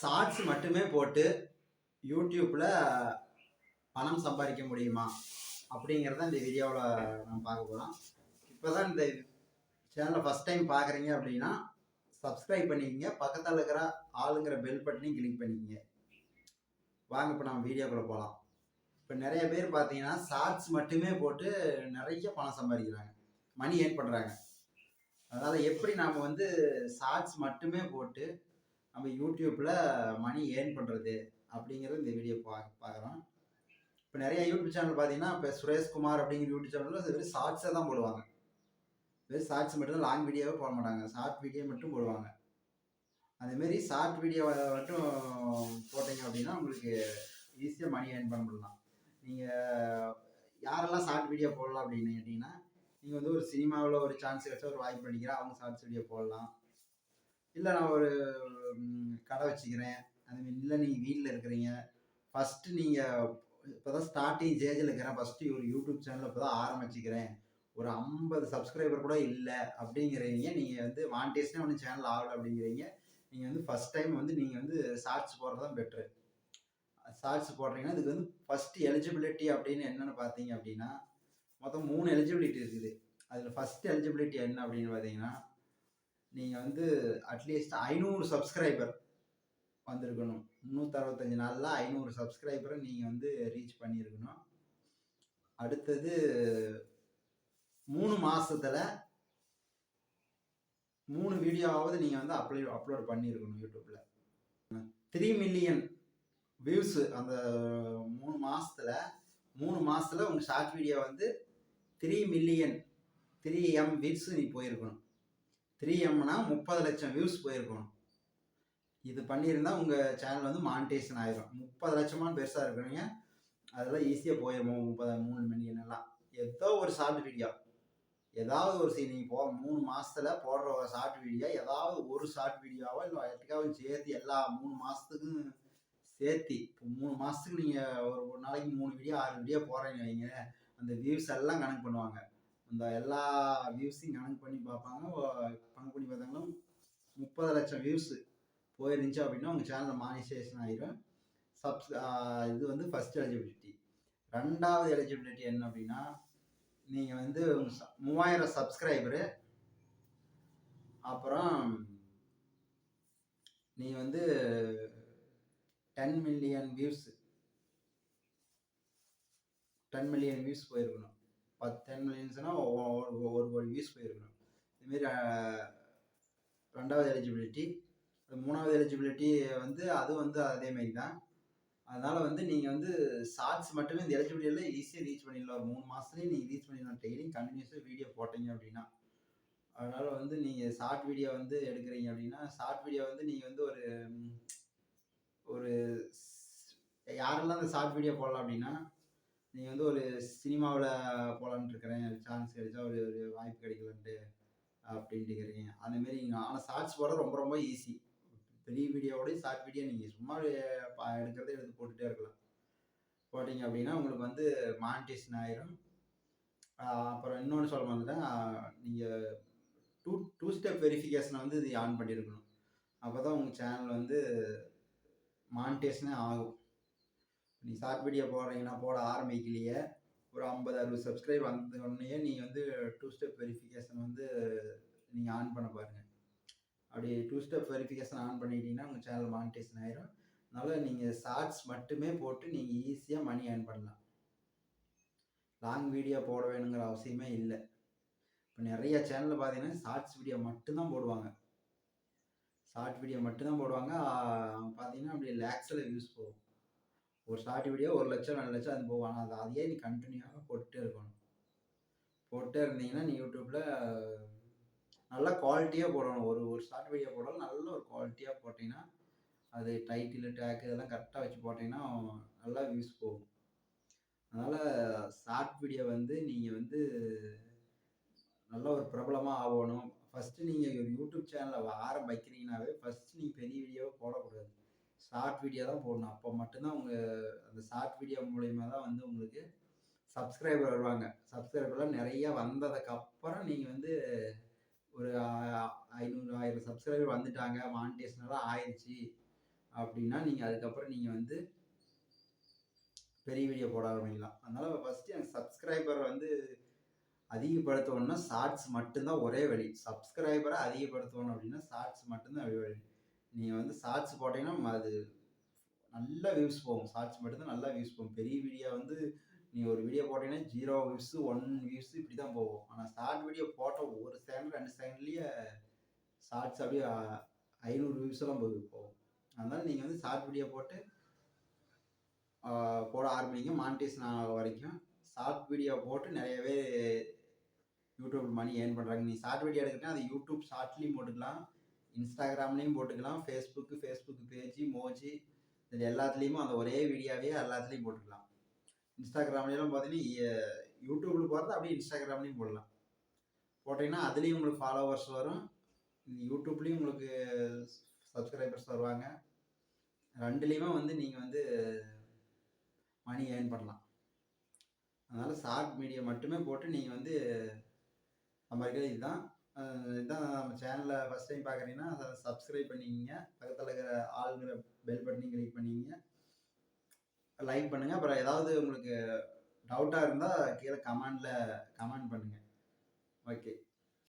Shorts மட்டுமே போட்டு யூடியூப்பில் பணம் சம்பாதிக்க முடியுமா? அப்படிங்கிறத இந்த வீடியோவில் நம்ம பார்க்க போகிறோம் இப்போ தான் இந்த சேனலை ஃபஸ்ட் டைம் பார்க்குறீங்க அப்படின்னா சப்ஸ்கிரைப் பண்ணிக்கிங்க. பக்கத்தில் இருக்கிற ஆளுங்கிற பெல் பட்டனையும் கிளிக் பண்ணிக்கங்க. வாங்க இப்போ நம்ம வீடியோக்குள்ளே போகலாம் இப்போ நிறைய பேர் பார்த்தீங்கன்னா ஷார்ட்ஸ் மட்டுமே போட்டு நிறைய பணம் சம்பாதிக்கிறாங்க. மணி ஏர்ன் பண்ணுறாங்க அதனால் எப்படி நாம் வந்து ஷார்ட்ஸ் மட்டுமே போட்டு நம்ம யூடியூப்பில் மணி ஏர்ன் பண்ணுறது அப்படிங்கிறது இந்த வீடியோ பா பார்க்குறோம். இப்போ நிறைய யூடியூப் சேனல் பார்த்தீங்கன்னா இப்போ சுரேஷ்குமார் அப்படிங்கிற யூடியூப் சேனலில் வெறும் ஷார்ட்ஸை தான் போடுவாங்க. வெறும் ஷார்ட்ஸ் மட்டும் தான் லாங் வீடியோவே போட மாட்டாங்க. ஷார்ட் வீடியோ மட்டும் போடுவாங்க. அதேமாரி ஷார்ட் வீடியோ மட்டும் போட்டீங்க அப்படின்னா உங்களுக்கு ஈஸியாக மணி ஏர்ன் பண்ண முடியலாம். நீங்கள் யாரெல்லாம் ஷார்ட் வீடியோ போடலாம் அப்படின்னு கேட்டிங்கன்னா நீங்கள் வந்து ஒரு சினிமாவில் ஒரு சான்ஸ் கிடச்சா ஒரு வாய்ப்பு பண்ணிக்கிறேன் அவங்க ஷார்ட்ஸ் வீடியோ போடலாம். இல்லை நான் ஒரு கடை வச்சுக்கிறேன். அதுமாரி இல்லை நீங்கள் வீட்டில் இருக்கிறீங்க. ஃபஸ்ட்டு நீங்கள் இப்போ தான் ஸ்டார்டிங் ஸ்டேஜில் இருக்கிறேன். ஃபஸ்ட்டு ஒரு யூடியூப் சேனல் இப்போ தான் ஆரம்பிச்சுக்கிறேன். ஒரு ஐம்பது சப்ஸ்கிரைபர் கூட இல்லை அப்படிங்கிறீங்க. நீங்கள் வந்து மானிட்டேஷனே ஒன்றும் சேனல் ஆகலை அப்படிங்கிறீங்க. நீங்கள் வந்து ஃபஸ்ட் டைம் வந்து நீங்கள் வந்து ஷார்ட்ஸ் போடுறது தான் பெட்ரு ஷார்ட்ஸ் போடுறீங்கன்னா இதுக்கு வந்து ஃபஸ்ட்டு எலிஜிபிலிட்டி அப்படின்னு என்னென்னு பார்த்தீங்க அப்படின்னா மொத்தம் மூணு எலிஜிபிலிட்டி இருக்குது. அதில் ஃபஸ்ட் எலிஜிபிலிட்டி என்ன அப்படின்னு பார்த்தீங்கன்னா நீங்கள் வந்து அட்லீஸ்ட் ஐநூறு சப்ஸ்கிரைபர் வந்திருக்கணும். முந்நூற்றறுபத்தஞ்சு நாளில் ஐநூறு சப்ஸ்கிரைபரை நீங்கள் வந்து ரீச் பண்ணியிருக்கணும். அடுத்தது மூணு மாதத்தில் மூணு வீடியோவாவது நீங்கள் வந்து அப்ளை அப்லோட் பண்ணியிருக்கணும் யூடியூப்பில் த்ரீ மில்லியன் வியூஸு அந்த மூணு மாதத்தில் மூணு மாதத்தில் உங்கள் ஷார்ட் வீடியோ வந்து three million three M views நீ போயிருக்கணும். த்ரீ எம்னா முப்பது லட்சம் வியூஸ் போயிருக்கணும். இது பண்ணியிருந்தால் உங்கள் சேனல் வந்து மானிட்டேஷன் ஆயிரும். முப்பது லட்சமானு பெருசாக இருக்கிறீங்க. அதெல்லாம் ஈஸியாக போயிடுமோ முப்பது மூணு மணி எல்லாம் ஏதோ ஒரு ஷார்ட் வீடியோ ஏதாவது ஒரு சீன் நீங்கள் போ மூணு மாதத்தில் போடுற ஒரு ஷார்ட் வீடியோ ஏதாவது ஒரு ஷார்ட் வீடியோவோ இல்லை எட்டுக்காவும் சேர்த்து எல்லா மூணு மாதத்துக்கும் சேர்த்து இப்போ மூணு மாதத்துக்கு நீங்கள் ஒரு ஒரு நாளைக்கு மூணு வீடியோ ஆறு வீடியோ போடுறீங்க வைங்க. அந்த வியூஸ் எல்லாம் கணக்கு பண்ணுவாங்க. அந்த எல்லா வியூஸையும் கணக்கு பண்ணி பார்ப்பாங்க. கணக்கு பண்ணி பார்த்தாங்கன்னா முப்பது லட்சம் வியூஸ் போயிருந்துச்சு அப்படின்னா உங்கள் சேனல் மானிசேஷன் ஆகிடும் சப்ஸ் இது வந்து ஃபஸ்ட் எலிஜிபிலிட்டி ரெண்டாவது எலிஜிபிலிட்டி என்ன அப்படின்னா நீங்கள் வந்து ச- மூவாயிரம் சப்ஸ்கிரைபரு அப்புறம் நீங்கள் வந்து ten million views ten million views போயிருக்கணும். பத்து டென் மில்லியன்ஸ்னால் ஒரு ஒரு கோடி வியூஸ் போயிருக்கணும். இதுமாரி ரெண்டாவது எலிஜிபிலிட்டி மூணாவது எலிஜிபிலிட்டி வந்து அது வந்து அதேமாரி தான். அதனால் வந்து நீங்கள் வந்து ஷார்ட்ஸ் மட்டுமே இந்த எலிஜிபிலிட்டியில் ஈஸியாக ரீச் பண்ணிடலாம். ஒரு மூணு மாதத்துலேயே நீங்கள் ரீச் பண்ணிடலாம். டெய்லி கண்டினியூஸாக வீடியோ போட்டீங்க அப்படின்னா. அதனால் வந்து நீங்கள் ஷார்ட் வீடியோ வந்து எடுக்கிறீங்க அப்படின்னா ஷார்ட் வீடியோ வந்து நீங்கள் வந்து ஒரு ஒரு யாரெல்லாம் அந்த ஷார்ட் வீடியோ போடலாம் அப்படின்னா நீங்கள் வந்து ஒரு சினிமாவில் போகலான்ட்டு இருக்கிறேன் சான்ஸ் கிடைச்சா ஒரு ஒரு வாய்ப்பு கிடைக்கலன்ட்டு அப்படின்ட்டு இருக்கிறீங்க அந்தமாரி நீங்கள் ஆனால் ஷார்ட்ஸ் போட ரொம்ப ரொம்ப ஈஸி பெரிய வீடியோவோடய ஷார்ட் வீடியோ நீங்கள் சும்மா எடுக்கிறதே எடுத்து போட்டுகிட்டே இருக்கலாம். போட்டிங்க அப்படின்னா உங்களுக்கு வந்து மானிட்டேஷன் ஆயிரும். அப்புறம் இன்னொன்று சொல்ல வந்துட்டேன் நீங்கள் டூ டூ ஸ்டெப் வெரிஃபிகேஷனை வந்து இது ஆன் பண்ணியிருக்கணும் அப்போ தான் உங்கள் சேனல் வந்து மானிட்டேஷனே ஆகும். நீ ஷார்ட் வீடியோ போடுறீங்கன்னா போட ஆரம்பிக்கலையே. ஒரு ஐம்பது அறுபது சப்ஸ்கிரைப் வந்த உடனே நீங்கள் வந்து டூ ஸ்டெப் வெரிஃபிகேஷன் வந்து நீங்கள் ஆன் பண்ண பாருங்கள் அப்படி டூ ஸ்டெப் வெரிஃபிகேஷன் ஆன் பண்ணிட்டீங்கன்னா உங்கள் சேனல் மானிட்டேஷன் ஆயிரும். அதனால் நீங்கள் ஷார்ட்ஸ் மட்டுமே போட்டு நீங்கள் ஈஸியாக மணி ஏர்ன் பண்ணலாம். லாங் வீடியோ போட வேணுங்கிற அவசியமே இல்லை. இப்போ நிறைய சேனலில் பார்த்தீங்கன்னா ஷார்ட்ஸ் வீடியோ மட்டும்தான் போடுவாங்க. ஷார்ட் வீடியோ மட்டும்தான் போடுவாங்க. பார்த்தீங்கன்னா அப்படியே லேக்ஸில் வியூஸ் போகும். ஒரு ஷார்ட் வீடியோ ஒரு லட்சம் ரெண்டு லட்சம் அது போகும். ஆனால் அது அதையே நீ கண்டினியூவாக போட்டுட்டே இருக்கணும். போட்டே இருந்தீங்கன்னா நீ யூடியூப்பில் நல்லா குவாலிட்டியாக போடணும். ஒரு ஒரு ஷார்ட் வீடியோ போடணும் நல்ல ஒரு குவாலிட்டியாக போட்டிங்கன்னா அது டைட்டில் டேக் இதெல்லாம் கரெக்டாக வச்சு போட்டிங்கன்னா நல்லா வியூஸ் போகும். அதனால் ஷார்ட் வீடியோ வந்து நீங்கள் வந்து நல்ல ஒரு பிரபலமாக ஆகணும். ஃபஸ்ட்டு நீங்கள் ஒரு யூடியூப் சேனலை ஆரம்பிக்கிறீங்கனாவே ஃபஸ்ட்டு நீங்கள் பெரிய வீடியோவை போடக்கூடாது. ஷார்ட் வீடியோ தான் போடணும். அப்போ மட்டும்தான் உங்கள் அந்த ஷார்ட் வீடியோ மூலயமா தான் வந்து உங்களுக்கு சப்ஸ்கிரைபர் வருவாங்க. சப்ஸ்கிரைபர்லாம் நிறையா வந்ததுக்கப்புறம் நீங்கள் வந்து ஒரு ஐநூறு ஆயிரம் சப்ஸ்கிரைபர் வந்துட்டாங்க. மானிட்டேஷனெல்லாம் ஆயிடுச்சு அப்படின்னா நீங்கள் அதுக்கப்புறம் நீங்கள் வந்து பெரிய வீடியோ போட ஆரம்பிக்கலாம். அதனால் ஃபஸ்ட்டு எனக்கு சப்ஸ்கிரைபர் வந்து அதிகப்படுத்தணும்னா ஷார்ட்ஸ் மட்டும்தான் ஒரே வழி. சப்ஸ்கிரைபரை அதிகப்படுத்தணும் அப்படின்னா ஷார்ட்ஸ் மட்டும்தான் வழி. நீங்கள் வந்து ஷார்ட்ஸ் போட்டிங்கன்னா அது நல்ல வியூஸ் போகும். ஷார்ட்ஸ் மட்டும்தான் நல்லா வியூஸ் போகும். பெரிய வீடியோ வந்து நீ ஒரு வீடியோ போட்டீங்கன்னா ஜீரோ வியூஸு ஒன் வியூஸு இப்படி தான் போகும். ஆனால் ஷார்ட் வீடியோ போட்ட ஒரு செகண்ட் ரெண்டு செகண்ட்லேயே ஷார்ட்ஸ் அப்படியே ஐநூறு வியூஸ் எல்லாம் போய் போகும். அதனால் நீங்கள் வந்து ஷார்ட் வீடியோ போட்டு போட ஆரம்பிங்க. மானிட்டேஷன் ஆக வரைக்கும் ஷார்ட் வீடியோ போட்டு நிறையவே யூடியூப் மணி ஏர்ன் பண்ணுறாங்க நீ ஷார்ட் வீடியோ எடுக்கிறீங்கன்னா அது யூடியூப் ஷார்ட்லேயும் போட்டுக்கலாம். இன்ஸ்டாகிராம்லேயும் போட்டுக்கலாம் ஃபேஸ்புக்கு ஃபேஸ்புக் பேஜ் மோஜி இது எல்லாத்துலேயுமே அந்த ஒரே வீடியோவே எல்லாத்துலேயும் போட்டுக்கலாம். இன்ஸ்டாகிராம்லாம் பார்த்தீங்கன்னா யூடியூப்பில் போகிறது அப்படியே இன்ஸ்டாகிராம்லேயும் போடலாம். போட்டிங்கன்னா அதுலேயும் உங்களுக்கு ஃபாலோவர்ஸ் வரும். யூடியூப்லேயும் உங்களுக்கு சப்ஸ்கிரைபர்ஸ் வருவாங்க. ரெண்டுலேயுமே வந்து நீங்கள் வந்து மணி ஏர்ன் பண்ணலாம். அதனால் ஷார்ட் மீடியா மட்டுமே போட்டு நீங்கள் வந்து சம்பாதிக்கிறது இதுதான். இதுதான் நம்ம சேனலில் ஃபஸ்ட் டைம் பார்க்குறீங்கன்னா சப்ஸ்கிரைப் பண்ணிக்கிங்க. பக்கத்தில் இருக்கிற ஆளுங்கிற பெல் பட்டனையும் கிளிக் பண்ணிக்கிங்க. லைக் பண்ணுங்கள் அப்புறம் ஏதாவது உங்களுக்கு டவுட்டாக இருந்தால் கீழே கமெண்டில் கமெண்ட் பண்ணுங்கள் ஓகே